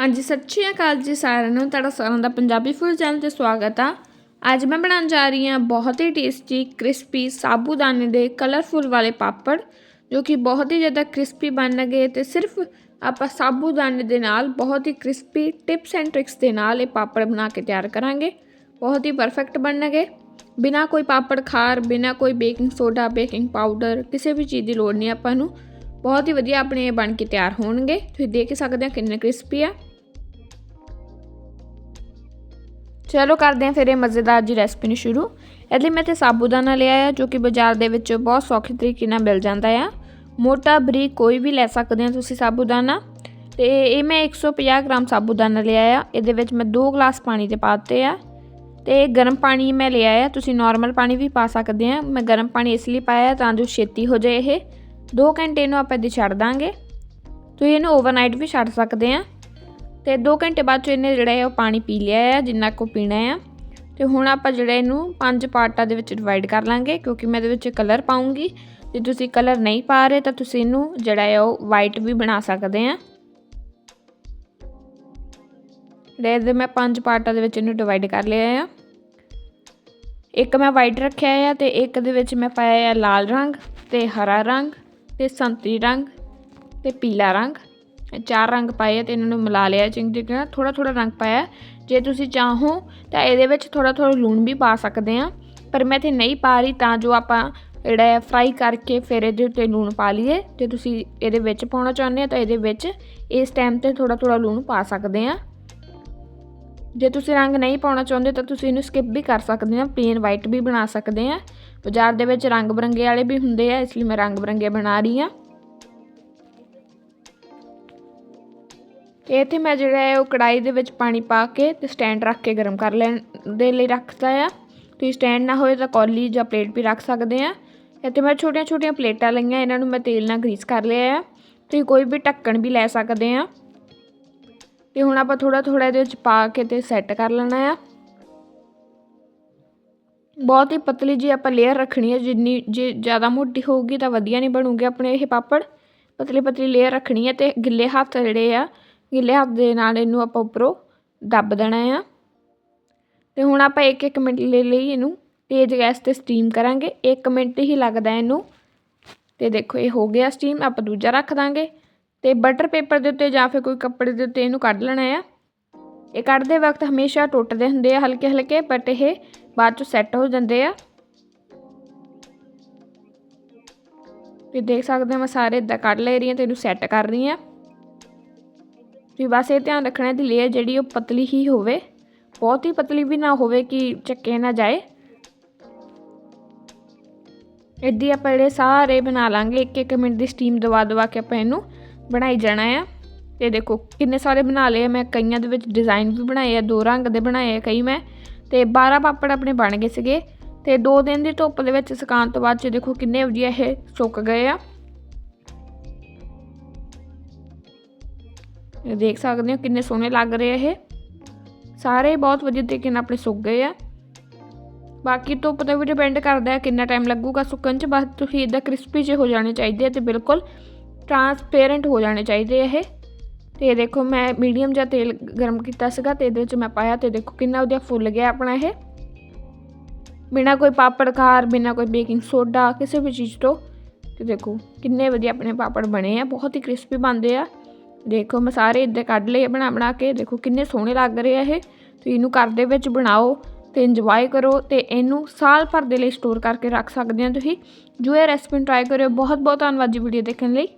ਹਾਂਜੀ, ਸਤਿ ਸ਼੍ਰੀ ਅਕਾਲ ਜੀ ਸਾਰਿਆਂ ਨੂੰ। ਤੁਹਾਡਾ ਸਾਰਿਆਂ ਦਾ ਪੰਜਾਬੀ ਫੂਡ ਚੈਨਲ ਤੇ ਸਵਾਗਤ ਆ। ਅੱਜ ਮੈਂ ਬਣਾਉਣ ਜਾ ਰਹੀ ਹਾਂ ਬਹੁਤ ਹੀ ਟੇਸਟੀ, ਕ੍ਰਿਸਪੀ, ਸਾਬੂਦਾਨੇ ਦੇ ਕਲਰਫੁਲ ਵਾਲੇ ਪਾਪੜ, ਜੋ ਕਿ ਬਹੁਤ ਹੀ ਜ਼ਿਆਦਾ ਕ੍ਰਿਸਪੀ ਬਣਨਗੇ ਤੇ ਸਿਰਫ ਆਪਾਂ ਸਾਬੂਦਾਨੇ ਦੇ ਨਾਲ ਬਹੁਤ ਹੀ ਕ੍ਰਿਸਪੀ ਟਿਪਸ ਐਂਡ ਟ੍ਰਿਕਸ ਦੇ ਨਾਲ ਇਹ ਪਾਪੜ ਬਣਾ ਕੇ ਤਿਆਰ ਕਰਾਂਗੇ। ਬਹੁਤ ਹੀ ਪਰਫੈਕਟ ਬਣਨਗੇ। ਬਿਨਾ ਕੋਈ ਪਾਪੜ ਖਾਰ, ਬਿਨਾ ਕੋਈ ਬੇਕਿੰਗ ਸੋਡਾ, ਬੇਕਿੰਗ ਪਾਊਡਰ, ਕਿਸੇ ਵੀ ਚੀਜ਼ ਦੀ ਲੋੜ ਨਹੀਂ, ਆਪਾਂ ਨੂੰ ਬਹੁਤ ਹੀ ਵਧੀਆ ਆਪਣੇ ਇਹ ਬਣ ਕੇ ਤਿਆਰ ਹੋਣਗੇ। ਤੁਸੀਂ ਦੇਖ ਸਕਦੇ ਹੋ ਕਿੰਨੇ ਕ੍ਰਿਸਪੀ ਆ। ਚਲੋ ਕਰਦੇ ਹਾਂ ਫਿਰ ਇਹ ਮਜ਼ੇਦਾਰ ਜੀ ਰੈਸਪੀ ਨੂੰ ਸ਼ੁਰੂ। ਇਹਦੇ ਲਈ ਮੈਂ ਤੇ ਸਾਬੂਦਾਨਾ ਲਿਆ ਆ, ਜੋ ਕਿ ਬਾਜ਼ਾਰ ਦੇ ਵਿੱਚ ਬਹੁਤ ਸੌਖੇ ਤਰੀਕੇ ਨਾਲ ਮਿਲ ਜਾਂਦਾ ਆ। ਮੋਟਾ ਬਰੀਕ ਕੋਈ ਵੀ ਲੈ ਸਕਦੇ ਹੋ ਤੁਸੀਂ ਸਾਬੂਦਾਨਾ। ਤੇ ਇਹ ਮੈਂ 150 ਗ੍ਰਾਮ ਸਾਬੂਦਾਨਾ ਲਿਆ ਆ। ਇਹਦੇ ਵਿੱਚ ਮੈਂ 2 ਗਲਾਸ ਪਾਣੀ ਦੇ ਪਾਤੇ ਆ। ਤੇ ਗਰਮ ਪਾਣੀ ਮੈਂ ਲਿਆ ਆ। ਤੁਸੀਂ ਨਾਰਮਲ ਪਾਣੀ ਵੀ ਪਾ ਸਕਦੇ ਆ। ਮੈਂ ਗਰਮ ਪਾਣੀ ਇਸ ਲਈ ਪਾਇਆ ਤਾਂ ਜੋ ਛੇਤੀ ਹੋ ਜਾਏ ਇਹ। 2 ਘੰਟੇ ਨੂੰ ਆਪਾਂ ਇਹਦੇ ਛੱਡ ਦਾਂਗੇ। ਤੁਸੀਂ ਇਹਨੂੰ ਓਵਰਨਾਈਟ ਵੀ ਛੱਡ ਸਕਦੇ ਆ। ਤੇ 2 ਘੰਟੇ ਬਾਅਦ ਚ ਇਹਨੇ ਜਿਹੜਾ ਹੈ ਉਹ ਪਾਣੀ ਪੀ ਲਿਆ ਹੈ ਜਿੰਨਾ ਕੋ ਪੀਣਾ ਹੈ ਤੇ ਹੁਣ ਆਪਾਂ ਜਿਹੜਾ ਇਹਨੂੰ ਪੰਜ ਪਾਰਟਾਂ ਦੇ ਵਿੱਚ ਡਿਵਾਈਡ ਕਰ ਲਾਂਗੇ, ਕਿਉਂਕਿ ਮੈਂ ਇਹਦੇ ਵਿੱਚ ਕਲਰ ਪਾਉਂਗੀ। ਜੇ ਤੁਸੀਂ ਕਲਰ ਨਹੀਂ ਪਾ ਰਹੇ ਤਾਂ ਤੁਸੀਂ ਇਹਨੂੰ ਜਿਹੜਾ ਹੈ ਉਹ ਵਾਈਟ ਵੀ ਬਣਾ ਸਕਦੇ ਆ। ਲੈ ਦੇ ਮੈਂ ਪੰਜ ਪਾਰਟਾਂ ਦੇ ਵਿੱਚ ਇਹਨੂੰ ਡਿਵਾਈਡ ਕਰ ਲਿਆ ਆ। ਇੱਕ ਮੈਂ ਵਾਈਟ ਰੱਖਿਆ ਆ ਤੇ ਇੱਕ ਦੇ ਵਿੱਚ ਮੈਂ ਪਾਇਆ ਆ ਲਾਲ ਰੰਗ ਤੇ ਹਰਾ ਰੰਗ ਤੇ ਸੰਤਰੀ ਰੰਗ ਤੇ ਪੀਲਾ ਰੰਗ। ਚਾਰ ਰੰਗ ਪਾਏ ਤੇ ਇਹਨਾਂ ਨੂੰ ਮਿਲਾ ਲਿਆ ਚੰਗੀ ਤਰ੍ਹਾਂ ਥੋੜਾ ਥੋੜਾ ਰੰਗ ਪਾਇਆ ਜੇ ਤੁਸੀਂ ਚਾਹੋ ਤਾਂ ਇਹਦੇ ਵਿੱਚ ਥੋੜਾ ਥੋੜਾ ਲੂਣ ਵੀ ਪਾ ਸਕਦੇ ਆ ਪਰ ਮੈਂ ਇੱਥੇ ਨਹੀਂ ਪਾ ਰਹੀ, ਤਾਂ ਜੋ ਆਪਾਂ ਜਿਹੜਾ ਹੈ ਫਰਾਈ ਕਰਕੇ ਫਿਰ ਇਹਦੇ ਉੱਤੇ ਲੂਣ ਪਾ ਲਈਏ। ਜੇ ਤੁਸੀਂ ਇਹਦੇ ਵਿੱਚ ਪਾਉਣਾ ਚਾਹੁੰਦੇ ਆ ਤਾਂ ਇਹਦੇ ਵਿੱਚ ਇਸ ਟਾਈਮ ਤੇ ਥੋੜਾ ਥੋੜਾ ਲੂਣ ਪਾ ਸਕਦੇ ਆ ਜੇ ਤੁਸੀਂ ਰੰਗ ਨਹੀਂ ਪਾਉਣਾ ਚਾਹੁੰਦੇ ਤਾਂ ਤੁਸੀਂ ਇਹਨੂੰ ਸਕਿਪ ਵੀ ਕਰ ਸਕਦੇ ਆ ਪਲੇਨ ਵਾਈਟ ਵੀ ਬਣਾ ਸਕਦੇ ਆ ਬਾਜ਼ਾਰ ਦੇ ਵਿੱਚ ਰੰਗ ਬਰੰਗੇ ਵਾਲੇ ਵੀ ਹੁੰਦੇ ਆ, ਇਸ ਲਈ ਮੈਂ ਰੰਗ ਬਰੰਗੇ ਬਣਾ ਰਹੀ ਆ ਤੇ ਇੱਥੇ ਮੈਂ ਜਿਹੜਾ ਹੈ ਉਹ ਕੜਾਈ ਦੇ ਵਿੱਚ ਪਾਣੀ ਪਾ ਕੇ ਤੇ ਸਟੈਂਡ ਰੱਖ ਕੇ ਗਰਮ ਕਰ ਲੈਣ ਦੇ ਲਈ ਰੱਖਦਾ ਆ। ਤੁਸੀਂ ਸਟੈਂਡ ਨਾ ਹੋਏ ਤਾਂ ਕੌਲੀ ਜਾਂ ਪਲੇਟ ਵੀ ਰੱਖ ਸਕਦੇ ਆ। ਇੱਥੇ ਮੈਂ ਛੋਟੀਆਂ ਛੋਟੀਆਂ ਪਲੇਟਾਂ ਲਈਆਂ, ਇਹਨਾਂ ਨੂੰ ਮੈਂ ਤੇਲ ਨਾਲ ਗਰੀਸ ਕਰ ਲਿਆ ਆ। ਤੁਸੀਂ ਕੋਈ ਵੀ ਢੱਕਣ ਵੀ ਲੈ ਸਕਦੇ ਆ। ਤੇ ਹੁਣ ਆਪਾਂ ਥੋੜਾ ਥੋੜਾ ਇਹਦੇ ਵਿੱਚ ਪਾ ਕੇ ਤੇ ਸੈੱਟ ਕਰ ਲੈਣਾ ਆ। ਬਹੁਤ ਹੀ ਪਤਲੀ ਜੀ ਆਪਾਂ ਲੇਅਰ ਰੱਖਣੀ ਹੈ ਜਿੰਨੀ ਜੇ ਜ਼ਿਆਦਾ ਮੋਟੀ ਹੋਊਗੀ ਤਾਂ ਵਧੀਆ ਨਹੀਂ ਬਣੂਗੇ ਆਪਣੇ ਇਹ ਪਾਪੜ। ਪਤਲੀ ਪਤਲੀ ਲੇਅਰ ਰੱਖਣੀ ਹੈ ਤੇ ਗਿੱਲੇ ਹੱਥ ਜਿਹੜੇ ਆ ਗਿੱਲੇ ਹੱਥ ਦੇ ਨਾਲ ਇਹਨੂੰ ਆਪਾਂ ਉੱਪਰੋਂ ਦੱਬ ਦੇਣਾ ਆ। ਤੇ ਹੁਣ ਆਪਾਂ 1-1 ਮਿੰਟ ਲੈ ਲਈ ਇਹਨੂੰ, ਤੇਜ਼ ਗੈਸ ਤੇ ਸਟੀਮ ਕਰਾਂਗੇ। 1 ਮਿੰਟ ਹੀ ਲੱਗਦਾ ਇਹਨੂੰ। ਤੇ ਦੇਖੋ, ਇਹ ਹੋ ਗਿਆ ਸਟੀਮ ਆਪਾਂ ਦੂਜਾ ਰੱਖ ਦਾਂਗੇ। ਤੇ ਬਟਰ ਪੇਪਰ ਦੇ ਉੱਤੇ ਜਾਂ ਫਿਰ ਕੋਈ ਕੱਪੜੇ ਦੇ ਉੱਤੇ ਇਹਨੂੰ ਕੱਢ ਲੈਣਾ ਆ। ਇਹ ਕੱਢਦੇ ਵਕਤ ਹਮੇਸ਼ਾ ਟੁੱਟਦੇ ਹੁੰਦੇ ਆ ਹਲਕੇ ਹਲਕੇ ਬਟ ਇਹ ਬਾਅਦ ਚ ਸੈੱਟ ਹੋ ਜਾਂਦੇ ਆ। ਤੇ ਦੇਖ ਸਕਦੇ ਆ ਮੈਂ ਸਾਰੇ ਇਦਾਂ ਕੱਢ ਲੈ ਰਹੀ ਹਾਂ ਤੇ ਇਹਨੂੰ ਸੈੱਟ ਕਰ ਰਹੀ ਹਾਂ ਤੁਸੀਂ ਬਸ ਇਹ ਧਿਆਨ ਰੱਖਣਾ ਦੀ ਲੇਅਰ ਜਿਹੜੀ ਉਹ ਪਤਲੀ ਹੀ ਹੋਵੇ। ਬਹੁਤ ਹੀ ਪਤਲੀ ਵੀ ਨਾ ਹੋਵੇ ਕਿ ਚੱਕੇ ਨਾ ਜਾਏ। ਇੱਦੀ ਆਪਾਂ ਜਿਹੜੇ ਸਾਰੇ ਬਣਾ ਲਾਂਗੇ ਇੱਕ ਇੱਕ ਮਿੰਟ ਦੀ ਸਟੀਮ ਦਵਾ ਦਵਾ ਕੇ ਆਪਾਂ ਇਹਨੂੰ ਬਣਾਈ ਜਾਣਾ ਆ। ਤੇ ਦੇਖੋ, ਕਿੰਨੇ ਸਾਰੇ ਬਣਾ ਲਏ ਮੈਂ ਕਈਆਂ ਦੇ ਵਿੱਚ ਡਿਜ਼ਾਈਨ ਵੀ ਬਣਾਏ ਆ, ਦੋ ਰੰਗ ਦੇ ਬਣਾਏ ਆ ਕਈ ਮੈਂ। ਤੇ 12 ਪਾਪੜ ਆਪਣੇ ਬਣ ਗਏ ਸੀਗੇ। ਤੇ 2 ਦਿਨ ਦੀ ਧੁੱਪ ਦੇ ਵਿੱਚ ਸੁਕਾਉਣ ਤੋਂ ਬਾਅਦ ਚ ਦੇਖੋ ਕਿੰਨੇ ਵਧੀਆ ਇਹ ਸੁੱਕ ਗਏ ਆ। ਦੇਖ ਸਕਦੇ ਹੋ ਕਿੰਨੇ ਸੋਹਣੇ ਲੱਗ ਰਹੇ ਇਹ ਸਾਰੇ ਬਹੁਤ ਵਧੀਆ ਤਰੀਕੇ ਨਾਲ ਆਪਣੇ ਸੁੱਕ ਗਏ ਆ ਬਾਕੀ ਧੁੱਪ ਤੇ ਵੀ ਡਿਪੈਂਡ ਕਰਦਾ ਹੈ ਕਿੰਨਾ ਟਾਈਮ ਲੱਗੂਗਾ ਸੁੱਕਣ ਚ ਬਸ ਤੁਸੀਂ ਇਦਾਂ ਕ੍ਰਿਸਪੀ ਜਿਹੇ ਹੋ ਜਾਣੇ ਚਾਹੀਦੇ ਆ ਤੇ ਬਿਲਕੁਲ ਟਰਾਂਸਪੇਰੈਂਟ ਹੋ ਜਾਣੇ ਚਾਹੀਦੇ ਇਹ ਤੇ ਦੇਖੋ ਮੈਂ ਮੀਡੀਅਮ ਜਿਹਾ ਤੇਲ ਗਰਮ ਕੀਤਾ ਸੀਗਾ ਤੇ ਇਹਦੇ ਵਿੱਚ ਮੈਂ ਪਾਇਆ ਤੇ ਦੇਖੋ ਕਿੰਨਾ ਵਧੀਆ ਫੁੱਲ ਗਿਆ ਆਪਣਾ ਇਹ ਬਿਨਾ ਕੋਈ ਪਾਪੜ ਖਾਰ ਬਿਨਾ ਕੋਈ ਬੇਕਿੰਗ ਸੋਡਾ ਕਿਸੇ ਵੀ ਚੀਜ਼ ਤੋਂ ਤੇ ਦੇਖੋ ਕਿੰਨੇ ਵਧੀਆ ਆਪਣੇ ਪਾਪੜ ਬਣੇ ਆ ਬਹੁਤ ਹੀ ਕ੍ਰਿਸਪੀ ਬਣਦੇ ਆ ਦੇਖੋ, ਮੈਂ ਸਾਰੇ ਇੱਦਾਂ ਕੱਢ ਲਏ ਬਣਾ ਬਣਾ ਕੇ। ਦੇਖੋ, ਕਿੰਨੇ ਸੋਹਣੇ ਲੱਗ ਰਹੇ ਆ ਇਹ। ਤੁਸੀਂ ਇਹਨੂੰ ਘਰ ਦੇ ਵਿੱਚ ਬਣਾਓ ਤੇ ਇੰਜੋਏ ਕਰੋ ਤੇ ਇਹਨੂੰ ਸਾਲ ਭਰ ਦੇ ਲਈ ਸਟੋਰ ਕਰਕੇ ਰੱਖ ਸਕਦੇ ਆ ਤੁਸੀਂ। ਜੋ ਇਹ ਰੈਸਪੀ ਟਰਾਈ ਕਰਿਓ। ਬਹੁਤ ਬਹੁਤ ਧੰਨਵਾਦ ਜੀ ਵੀਡੀਓ ਦੇਖਣ ਲਈ।